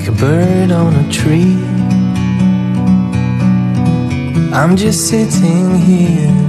like a bird on a tree. I'm just sitting here.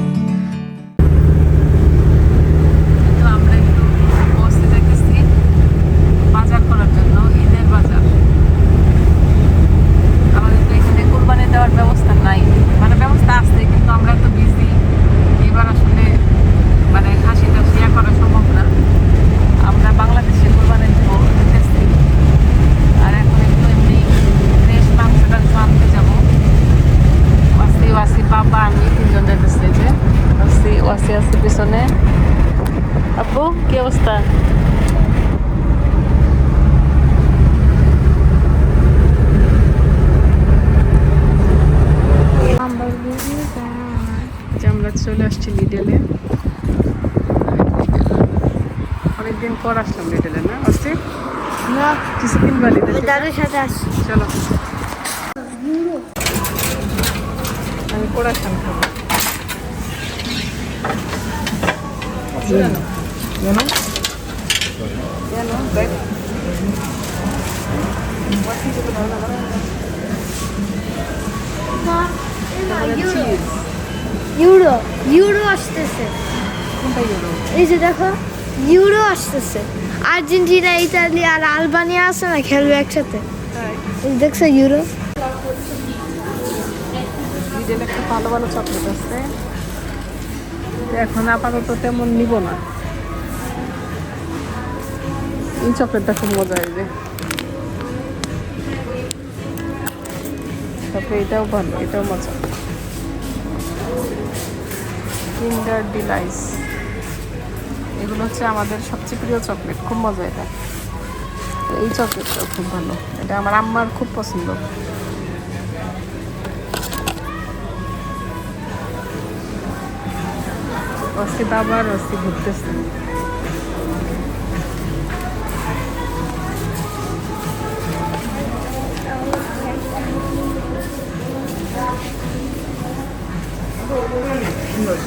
আসছি লিডেলে অনেকদিন পর আসলাম লিডেলে না? আসছি না। কিছু কিনবা লিডেল আমি দাদুর সাথে আসছি। চলো। আমি খাব। দেখ। চিজ ইউরো ইউরো আসতেছে। এই যে দেখো, ইউরো আসতেছে। আর্জেন্টিনা, ইতালি আর আলবানিয়া আছে না, খেলবে একসাথে? দেখছ ইউরো? একটা ভালো ভালো চকলেট আছে। এখন আপাতত তেমন নিব না। এই চকলেটটা খুব মজা হয়েছে তারপরে এটাও ভালো, এটাও মজা। কিন্ডার ডিলাইস। এগুলো হচ্ছে আমাদের সবচেয়ে প্রিয় চকলেট। খুব মজা এটা। এই চকলেটটাও খুব ভালো। এটা আমার আম্মার খুব পছন্দ। রসি বাবার রসি ঘুরতেছে।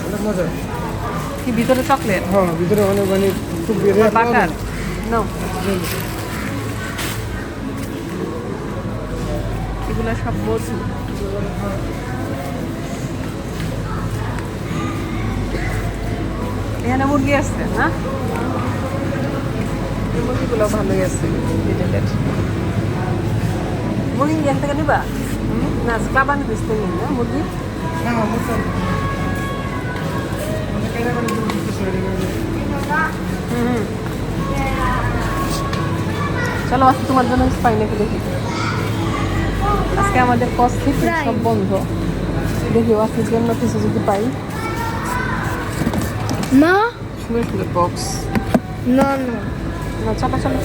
অনেক মজা। কি ভিতরে চকলেট হ্যাঁ ভিতরে অনেক মানে খুব রেয়ার বাটার? নো এগুলো সব মজু এখানে মুরগি আছে না? মুরগিগুলো ভালোই আছে ডিটেলের মুরগি এখান থেকে নিবা? না ক্লাবান দিচ্ছে নিন না মুরগি? হ্যাঁ চলো আজকে তোমার জন্য পাই নাকি দেখি। আজকে আমাদের কস থেকে সব বন্ধ। দেখি আজকের জন্য কিছু যদি পাই। না। শুনে বক্স না না। না চলো চলো।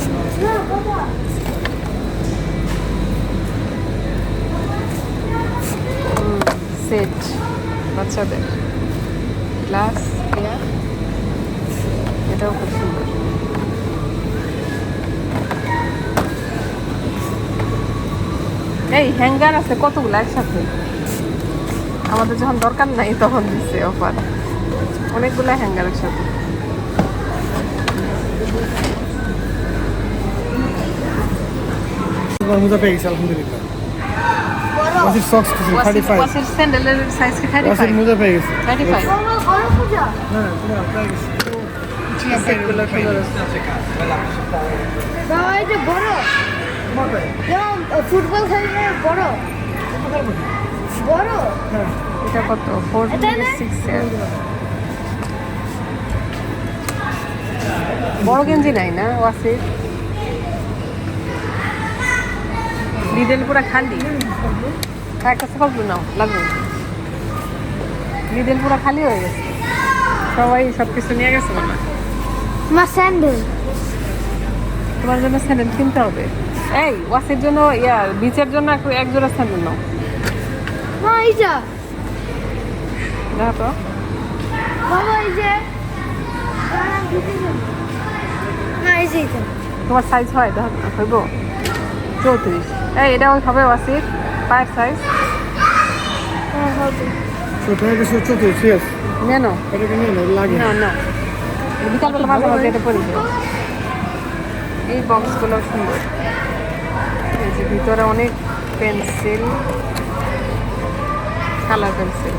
সেট বাচ্চাদের। গ্লাস এটাও খুব সুন্দর। এই হ্যাঙ্গার আছে কতগুলো একসাথে? আমাদের যখন দরকার নাই তখন দিচ্ছে অফার। অনেকগুলো হ্যাঙ্গার একসাথে। আলহামদুলিল্লাহ। ওয়াসির সক্স কিছু থার্টি ফাইভ স্যান্ডেলের সাইজ কি থার্টি ওয়াসির ফাইভ পেয়ে গেছে থার্টি ফাইভ বাবা বড়। পূজা না না তোমার গেছে ফুটবল খেললে বড়। বড়? হ্যাঁ। এটা কত? ফোর সিক্স বড় গেঞ্জি নাই না ওয়াসির লিডেল পুরা খালি? হ্যাঁ, একটা সকল নাও লাগবে। লিডেল পুরা খালি হয়ে গেছে। সবাই সব কিছু নিয়ে গেছে হয়। মা স্যান্ডেল তোমার জন্য স্যান্ডেল কিনতে হবে। এই ওয়াসের জন্য ইয়া বিচের জন্য এক এক জোড়া স্যান্ডেল নাও। মা এই যা। দেখো বাবা এই যে। না এই যে তোমার সাইজ হয় দেখো না, হইব। চৌত্রিশ। এই এটা ওই হবে ওয়াসির। পায়ের সাইজ হ্যাঁ তো তোমার কাছে চতুর্থ শেষ নেন এটা কি নিয়ে নাও, লাগে। না না। বিকালবেলা মাঝে মাঝে এটা পরে এই বক্সগুলো সুন্দর। এই যে ভিতরে অনেক পেন্সিল কালার পেন্সিল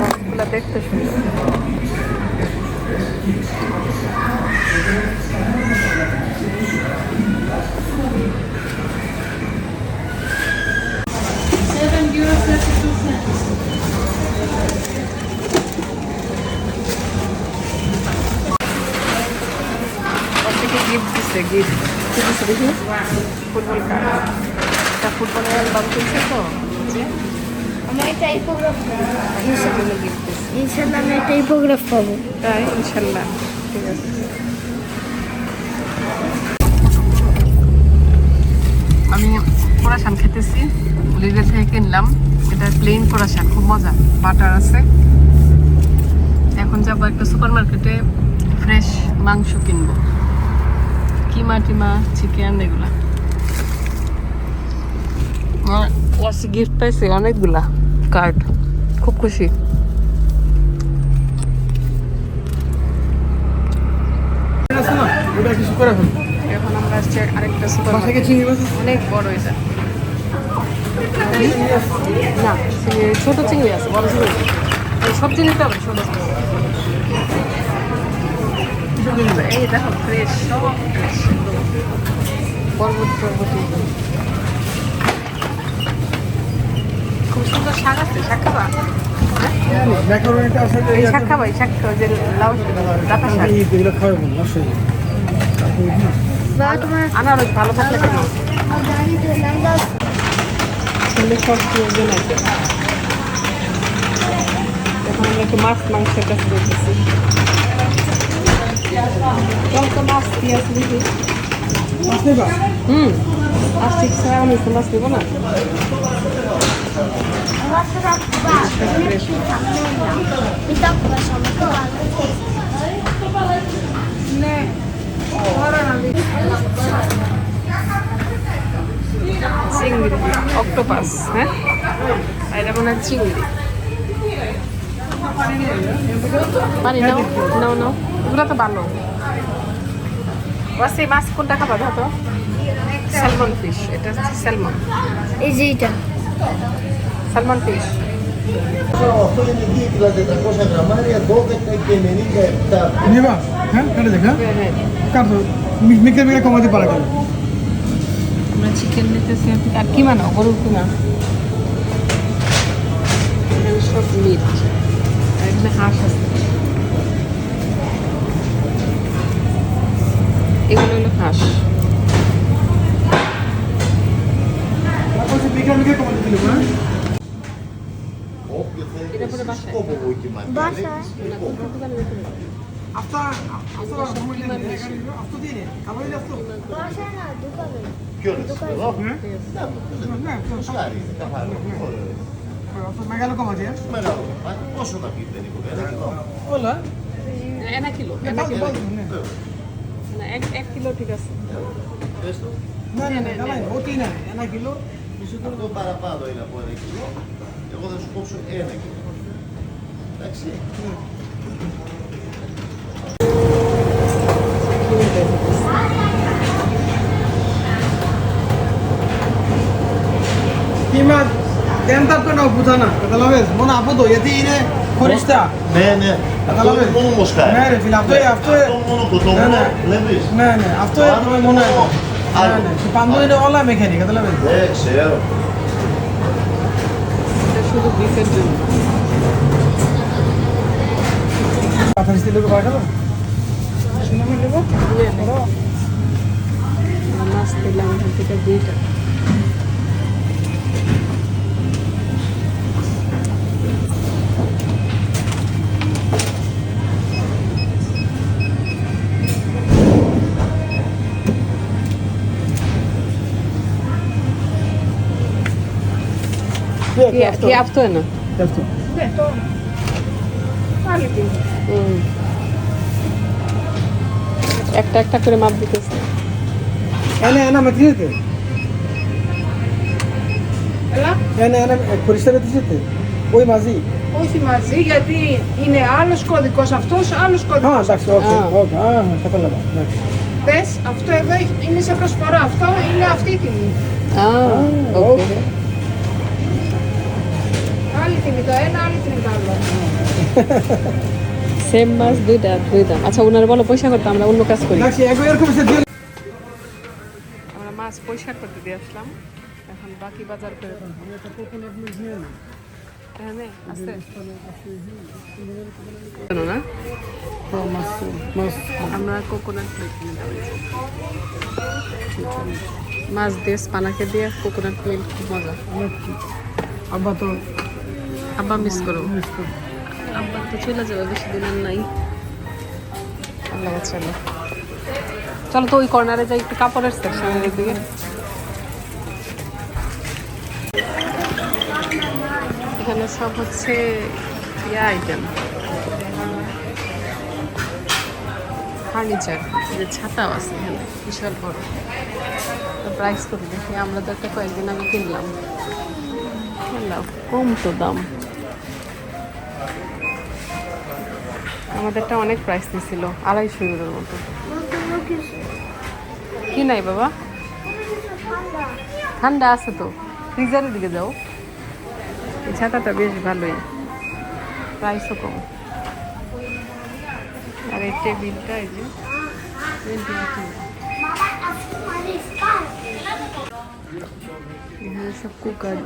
বক্সগুলো দেখতে সুন্দর। গিফট দিচ্ছে গিফট দেখি ফুটবল কার্ড একটা ফুটবলের অ্যালবাম কিনছে তো ইনশাল্লাহ আমি একটা ইপোগ্রাফ পাবো তাই ইনশাল্লাহ ঠিক আছে কোরাসান খেতেছি। লিডে থেকে কিনলাম। এটা প্লেন কোরাসান খুব মজা। বাটার আছে। এখন যাব একটা সুপার মার্কেটে ফ্রেশ মাংস কিনবো। কিমা টিমা চিকেন এগুলা। ওয়াসি গিফট পাইছে অনেকগুলা কার্ড খুব খুশি। এখন? আমরা আসছি আরেকটা সুপার অনেক বড় এটা। না ছোট চিংড়ি আছে বড় চিংড়ি ছোট চিংড়ি। এই দেখো ফ্রেশ সব ফ্রেশ বরবটি খুব সুন্দর শাক আছে শাক খাবা? এই শাক খাবা এই শাক যে লাউ ডাটা শাক। এগুলো আনারস ভালো থাকলে ছেলে সব প্রয়োজন আছে এখন আমরা একটু মাছ মাংসের কাছে দেখতেছি। তো মাছ মাছ নেবা? হুম আর ঠিক ছাড়া আমি তো মাছ নেব না। চিংড়ি অক্টোপাস হ্যাঁ? এটা মনে হয় চিংড়ি। পানি নাও নাও নাও। এগুলো তো ভালো বাস এই মাছ কোনটা খাবা তো? স্যালমন ফিশ এটা হচ্ছে স্যালমন এই যে এটা স্যালমন ফিশ নেবা হ্যাঁ কেটে দেখ হ্যাঁ? মিকের মিকে কমাতে পারা কেন? আমরা চিকেন নিতেছি আর কি মানো গরুর কিমা সব মিট আর এখানে হাঁস আছে এগুলো হলো হাঁস হ্যাঁ দিয়ে খাবার দিলে Ποιο είναι εδώ. Ναι. Ναι, ψάρι είναι καθαρό. Ναι. Μεγάλο κομμάτι. Ε. Μεγάλο κομμάτι. Πόσο να πείτε περίπου. Ένα κιλό; Όλα. Ένα κιλό. Ναι, ναι. Ένα κιλό. Ένα κιλό πήγα. Πες το. Ναι, ναι, ναι. Ό,τι είναι. Ένα κιλό. Αυτό παραπάνω είναι από ένα κιλό. Εγώ θα σου κόψω ένα κιλό. Εντάξει. πουτάνα, καταλαβες; Μόνο από το γιατί είναι χωριστά. Ναι, ναι. Αυτό είναι μόνο μοσχάρι. Ναι, ρε φίλε, αυτό ναι, είναι. Αυτό μόνο κοτόμο, ναι, ναι. βλέπεις; Ναι, ναι, αυτό είναι μόνο. Ναι, ναι. Και παντού είναι όλα μηχανή, καταλαβες. Ναι, ξέρω. Καθαριστεί λίγο παρακαλώ. Συγγνώμη λίγο. Ναι, ναι. Ανάστε λάμπα, τι শুধু বিফের জন্য পাথর স্টিল লোক পাঠালো মাছ দিলাম এখান থেকে দুইটা কি আপতো না হুম। একটা একটা করে মাপ দিতেছে এনে এনা মেথিতে এনে এনা খরিস্তা মেথিতে ওই মাঝি Όχι μαζί, γιατί είναι άλλος κωδικός αυτός, άλλος κωδικός. হ্যাঁ ডাকছে ওকে হ্যাঁ। ওকে হ্যাঁ হ্যাঁ কথা লাগা Πες, αυτό εδώ είναι σε προσφορά. Αυτό είναι αυτή η τιμή. Ah, okay. সেম মাছ দুইটা দুইটা। আচ্ছা ওনার বলো পয়সা করতে আমরা অন্য কাজ করি। আমরা মাছ পরিষ্কার করতে দিয়ে আসলাম। এখন বাকি বাজার করে আমরা কোকোনাট মিল্ক নিতে মাছ দিয়ে পানাকে দিয়ে কোকোনাট মিল্ক খুব মজা। আব্বা তো আব্বা মিস করো। আব্বা তো চলে যাবে বেশি দিন আর নাই। আল্লাহ চলো। চলো তো ওই কর্নারে যাই একটু কাপড়ের সেকশনের দিকে। এখানে সব হচ্ছে ইয়া আইটেম ফার্নিচার যে ছাতাও আছে এখানে বিশাল বড়। তো প্রাইস করে দেখি আমরা তো একটা কয়েকদিন আগে কিনলাম। কিনলাম কম তো দাম। আমাদেরটা অনেক প্রাইস নিছিল আড়াইশো ইউরোর মতো। কি নাই বাবা? ঠান্ডা আছে তো। ফ্রিজারের দিকে যাও। এই ছাতাটা বেশ ভালোই। প্রাইসও কম। আর এই টেবিলটা, এই যে 22 এখানে সব কুকার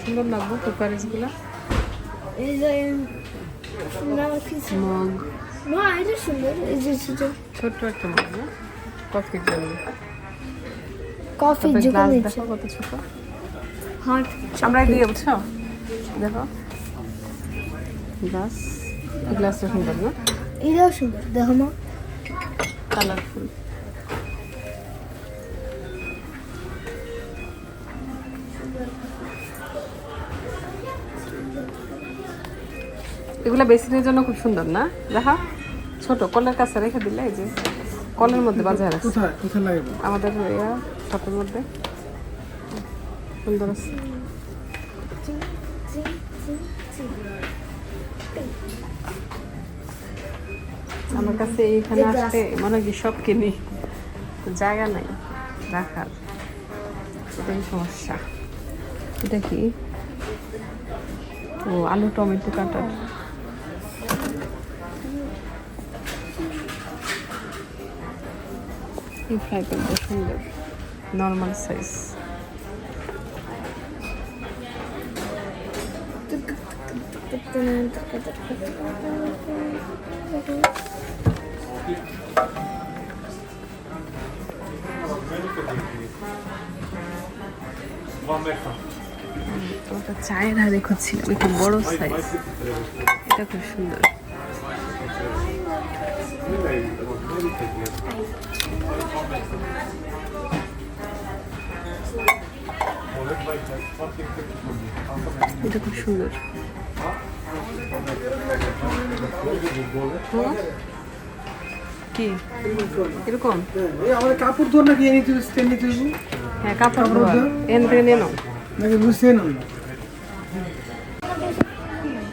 সুন্দর লাগবো কুকারিসগুলো এই যে না কিছু মগ না এটা সুন্দর এই যে ছোটো ছোট্ট একটা মগ না কফির জন্য কফি ইচ্ছে দেখো কত ছোট। হট আমরা দিয়ে বুঝছ? দেখো। গ্লাস গ্লাসটা সুন্দর না? এটাও সুন্দর দেখো মা। কালারফুল এগুলো বেসিনের জন্য খুব সুন্দর না? দেখা ছোট কলের কাছে রেখে দিলে এই যে কলের মধ্যে বাজার আছে আমাদের শপের মধ্যে। সুন্দর আছে। আমার কাছে এইখানে আসতে মনে হয় কি সব কিনি। জায়গা নাই রাখার। এটাই সমস্যা। এটা কি? ও আলু টমেটো কাটার। এই ফ্রাই প্যানটা সুন্দর নর্মাল সাইজ ওটা চায়ের হাড়ে খুঁজছিলাম একটু বড় সাইজ এটা খুব সুন্দর। এটা খুব সুন্দর হুম? কি এরকম কাপড় ধর নাকি এনে তুই স্ট্যান্ড নিতে হ্যাঁ কাপড়। ধোয়া? এখান থেকে নিয়ে নাও নাকি বুঝছে না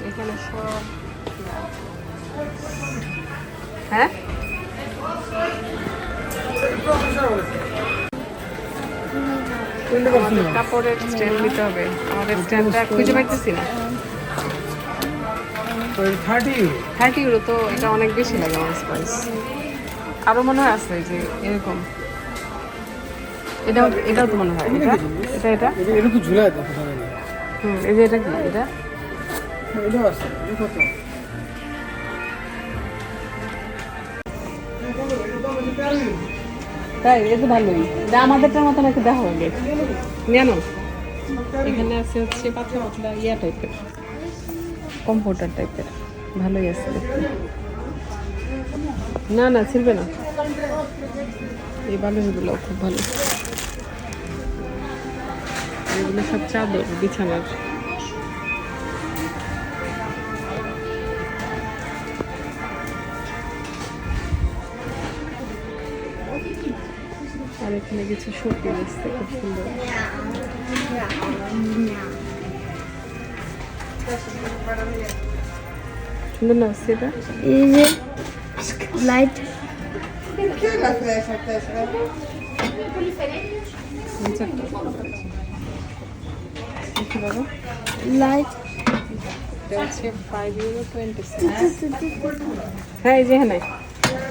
এখানে সব হ্যাঁ কাপড়ের স্ট্যান্ড নিতে হবে। আমাদের স্ট্যান্ডটা খুঁজে পাইতেছি না। থার্টি ইউরো তো এটা অনেক বেশি লাগে আমার প্রাইস আরও মনে হয় আছে যে এরকম। এটাও এটাও তো মনে হয়। এটা? এটা এটা? এটা এটা তো ঝুলাই হুম এই যে এটা কি? এটা? এটাও আছে। কত? তাই, এ তো ভালোই। আমাদেরটার মতন একটু দেখা হবে নিয়ে নাও। এখানে আছে হচ্ছে পাতলা ইয়া টাইপের কম্পিউটার টাইপের ভালোই আছে না না, ছিলবে না। এই বালুগুলো খুব ভালো। এগুলো সব চাদর, বিছানার। আর এখানে কিছু সবজি আসছে খুব সুন্দর। সুন্দর না আসছে এটা? এই যে লাইট লাইট হ্যাঁ এই যে হ্যাঁ নাই এটা আপনার কালার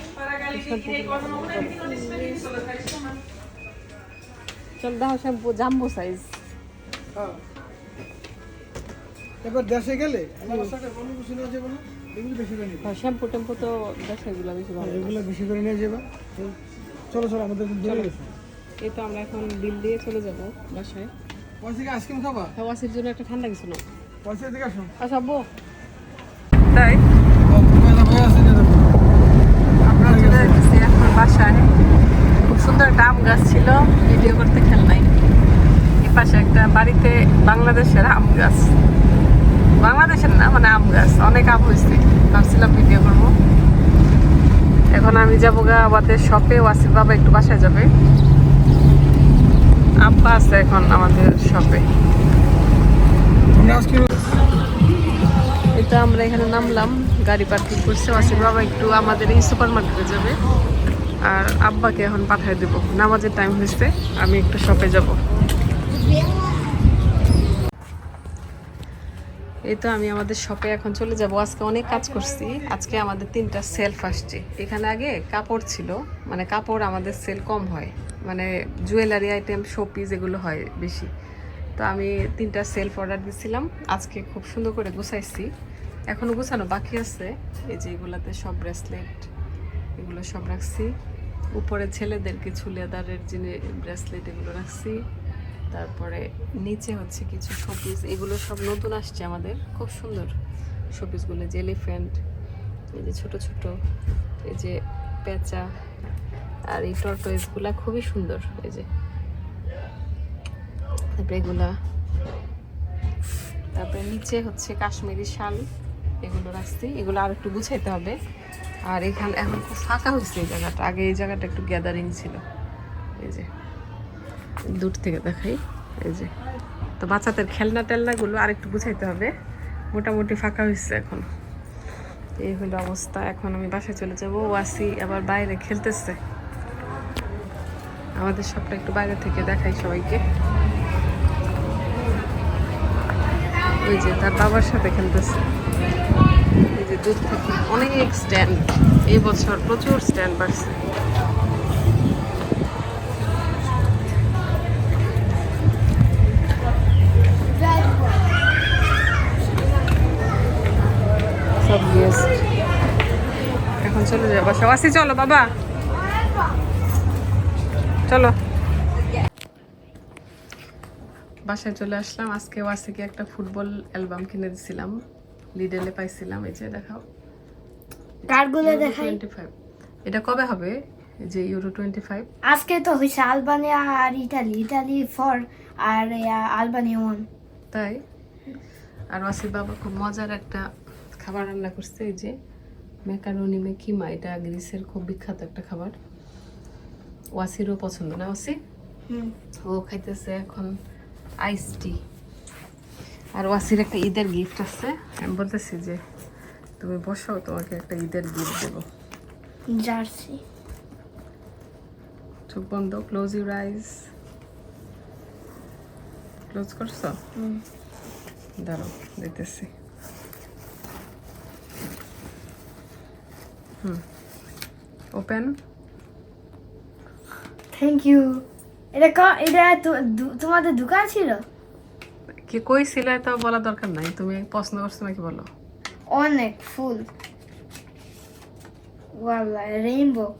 চল দাও শ্যাম্পু জাম্বো সাইজ এবার দেশে গেলে কোনো কিছু নিয়ে যাব না। বেশি করে শ্যাম্পু টেম্পু তো দেখাইগুলো বেশি ভালো। এগুলো বেশি করে নিয়ে যাবা। চলো চলো আমাদের দূরে গেছে এই তো আমরা এখন বিল দিয়ে চলে যাব বাসায়। পয়সা থেকে আইসক্রিম খাবা? হাওয়াসির জন্য একটা ঠান্ডা কিছু না পয়সা থেকে আসো। আচ্ছা তাই পয়সা ভয় আছে না দেখো। আমরা চলে যাচ্ছি এখন বাসায়। খুব সুন্দর একটা আম গাছ ছিল, ভিডিও করতে খেল নাই। এই পাশে একটা বাড়িতে বাংলাদেশের আম গাছ। বাংলাদেশের না মানে আম গাছ। অনেক আম হয়েছে। ভাবছিলাম ভিডিও করব। এখন আমি যাব গা আমাদের শপে ওয়াসির বাবা একটু বাসায় যাবে। আব্বা আছে এখন আমাদের শপে। এটা আমরা এখানে নামলাম, গাড়ি পার্কিং করছে। ওয়াসির বাবা একটু আমাদের এই সুপার মার্কেটে যাবে। আর আব্বাকে এখন পাঠিয়ে দেবো। নামাজের টাইম হয়েছে, আমি একটু শপে যাব। এই তো আমি আমাদের শপে এখন চলে যাব। আজকে অনেক কাজ করছি। আজকে আমাদের তিনটা সেলফ আসছে। এখানে আগে কাপড় ছিল মানে কাপড় আমাদের সেল কম হয়। মানে জুয়েলারি আইটেম শোপিস এগুলো হয় বেশি। তো আমি তিনটা সেলফ অর্ডার দিছিলাম। আজকে খুব সুন্দর করে গুছাইছি। এখনও গুছানো বাকি আছে। এই যে এগুলাতে সব ব্রেসলেট এগুলো সব রাখছি। উপরে ছেলেদের কিছু লেদারের জিনিস ব্রেসলেট এগুলো রাখছি, তারপরে নিচে হচ্ছে কিছু শোপিস এগুলো সব নতুন আসছে আমাদের, খুব সুন্দর শোপিসগুলো যে এই যে ছোট ছোট, এই যে পেঁচা আর এই টর্টয়েসগুলা খুবই সুন্দর, এই যে তারপরে এগুলা, তারপরে নিচে হচ্ছে কাশ্মীরি শাল এগুলো রাখছি। এগুলো আর একটু গুছাইতে হবে। আর এখানে এখন খুব ফাঁকা হয়েছে এই জায়গাটা। আগে এই জায়গাটা একটু গ্যাদারিং ছিল। এই যে, দূর থেকে দেখাই। এই যে, তো বাচ্চাদের খেলনা টেলনাগুলো আর একটু গুছাইতে হবে। মোটামুটি ফাঁকা হয়েছে এখন। এই হলো অবস্থা। এখন আমি বাসায় চলে যাব। ও ওয়াসি আবার বাইরে খেলতেছে। আমাদের সবটা একটু বাইরে থেকে দেখাই সবাইকে। ওই যে তার বাবার সাথে খেলতেছে। এই যে দূর থেকে অনেক স্ট্যান্ড এই বছর প্রচুর স্ট্যান্ড বাড়ছে। সব এখন চলে যাব সবাসি চলো, বাবা। চলো। বাসায় চলে আসলাম। আজকে ওয়াসিকে একটা ফুটবল অ্যালবাম কিনে দিছিলাম। লিডেলে পাইছিলাম। এই যে দেখাও। কারগুলো দেখাই। এটা কবে হবে? যে ইউরো টোয়েন্টি ফাইভ আজকে তো হয়েছে আলবানিয়া আর ইটালি ইটালি ফর আর আলবানিয়া ওয়ান তাই? আর ওয়াসির বাবা খুব মজার একটা খাবার রান্না করছে। এই যে ম্যাকারনি মেকিমা এটা গ্রিসের খুব বিখ্যাত একটা খাবার। ওয়াসিরও পছন্দ না ওয়াসি? হুম। ও খাইতেছে এখন আইস টি আর ওয়াসির একটা ঈদের গিফট আছে। আমি বলতেছি যে তুমি বসো তোমাকে একটা ঈদের গিফট দেবো। জার্সি। চোখ বন্ধ ক্লোজ ইউর আইস ক্লোজ করছ? দাঁড়াও দিতেছি হুম। ওপেন থ্যাংক ইউ এটা এটা তোমাদের দোকান ছিল? কি কই ছিল তো বলা দরকার নাই তুমি পছন্দ করছ নাকি বলো। অনেক ফুল। ওয়াল্লা রেইনবো।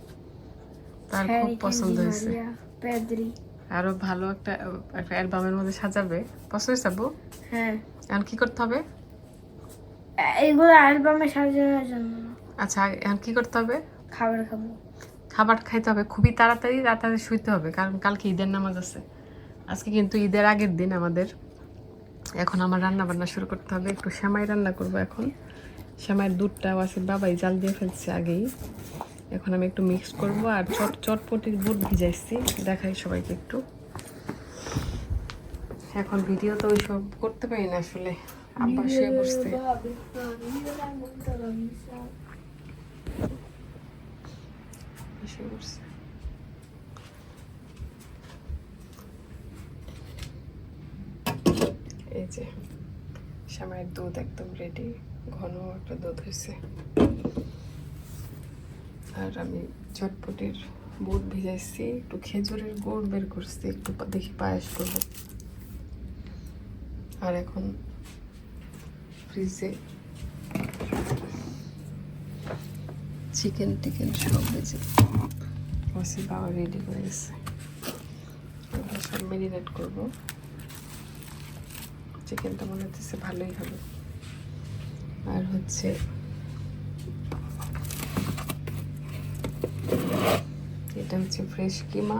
তার খুব পছন্দ হয়েছে। পেদ্রি আরও ভালো একটা একটা অ্যালবামের মধ্যে সাজাবে। পছন্দ হয়েছে আব্বু? হ্যাঁ। এখন কি করতে হবে? এ- এগুলো অ্যালবামে সাজানোর জন্য। আচ্ছা এখন কি করতে হবে? খাবার খাব। খাবার খাইতে হবে খুবই তাড়াতাড়ি তাড়াতাড়ি শুইতে হবে কারণ কালকে ঈদের নামাজ আছে আজকে কিন্তু ঈদের আগের দিন আমাদের এখন আমার রান্না বান্না শুরু করতে হবে একটু সেমাই রান্না করব এখন সেমাইয়ের দুধটা আছে বাবাই জাল দিয়ে ফেলছে আগেই এখন আমি একটু মিক্স করব আর চট চটপটির বুট ভিজাইছি দেখাই সবাইকে একটু এখন ভিডিও তো ওইসব করতে পারি না আসলে আব্বা শুয়ে বসছে বসছে এই যে শ্যামাইয়ের দুধ একদম রেডি ঘন একটা দুধ হয়েছে। আর আমি চটপটির বুট ভিজাইছি, একটু খেজুরের গুড় বের করছি, একটু দেখি পায়েস করব। আর এখন ফ্রিজে চিকেন টিকেন সব বেজে ওসি বাবা রেডি করে গেছে সব ম্যারিনেট করব। চিকেনটা মনে হচ্ছে ভালোই হবে। আর হচ্ছে এটা হচ্ছে ফ্রেশ কিমা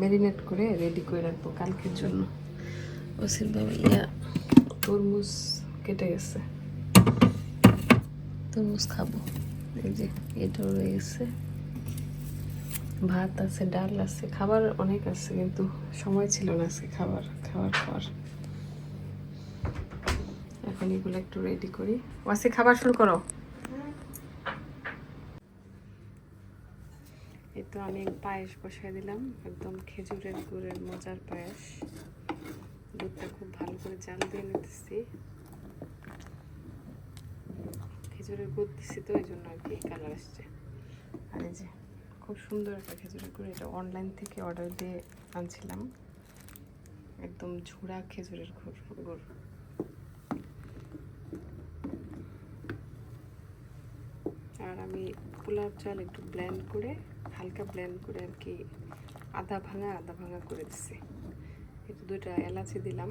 ম্যারিনেট করে রেডি করে রাখব কালকের জন্য। ওসির বাবা ইয়া। তরমুজ কেটে গেছে। তরমুজ খাব। এই যে এটাও রয়ে গেছে ভাত আছে ডাল আছে খাবার অনেক আছে কিন্তু সময় ছিল না আজকে খাবার খাবার খাওয়ার এখন এগুলো একটু রেডি করি। ওয়াসি খাবার শুরু করো এই তো আমি পায়েস বসাই দিলাম একদম খেজুরের গুড়ের মজার পায়েস। দুধটা খুব ভালো করে জাল দিয়ে নিতেছি। খেজুরের গুড় দিচ্ছি তো ওই জন্য আর কি কালার আসছে। আর এই যে খুব সুন্দর একটা খেজুরের গুড় এটা অনলাইন থেকে অর্ডার দিয়ে আনছিলাম। একদম ঝুড়া খেজুরের গুড় গুড়। আর আমি পোলাও চাল একটু ব্লেন্ড করে হালকা ব্লেন্ড করে আর কি আদা ভাঙা আদা ভাঙা করে দিচ্ছি একটু দুইটা এলাচি দিলাম।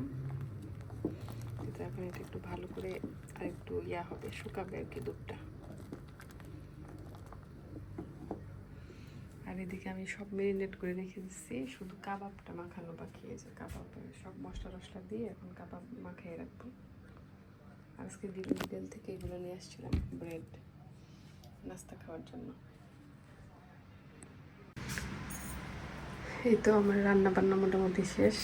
এখন এটা একটু ভালো করে আর একটু ইয়া হবে, শুকাবে আর কি দুধটা। আর এদিকে আমি সব মেরিনেট করে রেখে দিচ্ছি শুধু কাবাবটা মাখানো বাকি আছে কাবাব, সব মশলা টশলা দিয়ে এখন কাবাব মাখিয়ে রাখব। আজকে বিকেল থেকে এগুলো নিয়ে আসছিলাম ব্রেড নাস্তা খাওয়ার জন্য। এই তো আমার রান্না বান্না মোটামুটি শেষ।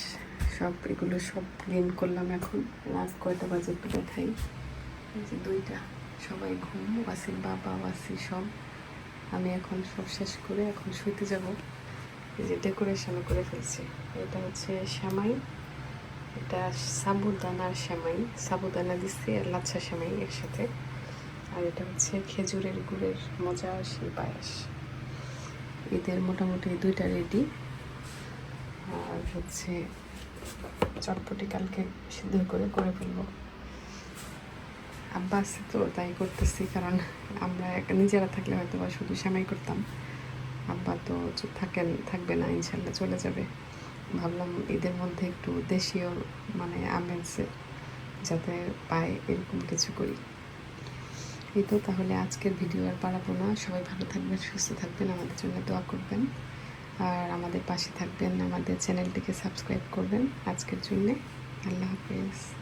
সব এগুলো সব ক্লিন করলাম এখন। রাত কয়টা বাজে একটু এই যে দুইটা। সবাই ঘুম ওয়াসির বাবা, ওয়াসি সব। আমি এখন সব শেষ করে এখন শুইতে যাব। এই যে ডেকোরেশনও করে ফেলছি। এটা হচ্ছে শ্যামাই এটা সাবুদানার শ্যামাই সাবুদানা দিচ্ছি আর লাচ্ছা শ্যামাই একসাথে। আর এটা হচ্ছে খেজুরের গুড়ের মজা, সেই পায়েস। এদের মোটামুটি দুইটা রেডি আর হচ্ছে চটপটি কালকে সিদ্ধ করে করে ফেলব। আব্বা আছে তো, তাই করতেছি, কারণ আমরা নিজেরা থাকলে হয়তো বা শুধু সেমাই করতাম। আব্বা তো থাকেন, থাকবে না, ইনশাল্লাহ চলে যাবে। ভাবলাম ঈদের মধ্যে একটু দেশীয় মানে আমেজে যাতে পায় এরকম কিছু করি। এই তো, তাহলে আজকের ভিডিও আর বাড়াবো না। সবাই ভালো থাকবেন, সুস্থ থাকবেন, আমাদের জন্য দোয়া করবেন। আর আমাদের পাশে থাকবেন আমাদের চ্যানেলটিকে সাবস্ক্রাইব করবেন। আজকের জন্যে আল্লাহ হাফেজ।